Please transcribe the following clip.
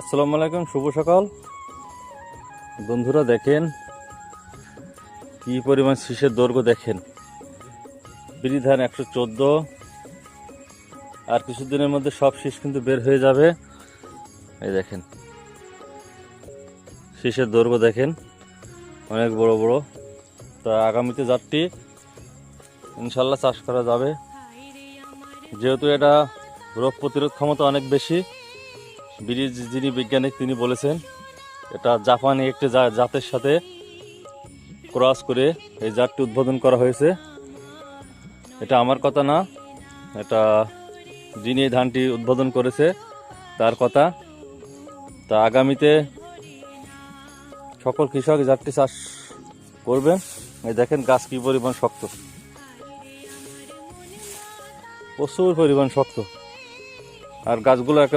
আসসালামু আলাইকুম, শুভ সকাল। বন্ধুরা দেখেন কি পরিমাণ শীষের দৈর্ঘ্য দেখেন। বিড়ি ধান একশো চোদ্দ। আর কিছুদিনের মধ্যে সব শীষ কিন্তু বের হয়ে যাবে। এই দেখেন। শীষের দৈর্ঘ্য দেখেন। অনেক বড় বড়। তা আগামীতে জাতটি ইনশাল্লাহ চাষ করা যাবে। যেহেতু এটা রোগ প্রতিরোধ ক্ষমতা অনেক বেশি বিড়ির যে- যিনি বৈজ্ঞানিক, তিনি বলেছেন, এটা জাপানি একটি জাতের সাথে ক্রস করে এই জাতটি উদ্বোধন করা হয়েছে। এটা আমার কথা না, এটা যিনি এই ধানটি উদ্বোধন করেছে, তার কথা। তা আগামীতে সকল কৃষক জাতটি চাষ করবেন। এই দেখেন গাছ কি পরিমাণ শক্ত। প্রচুর পরিমাণ শক্ত। আর গাছগুলো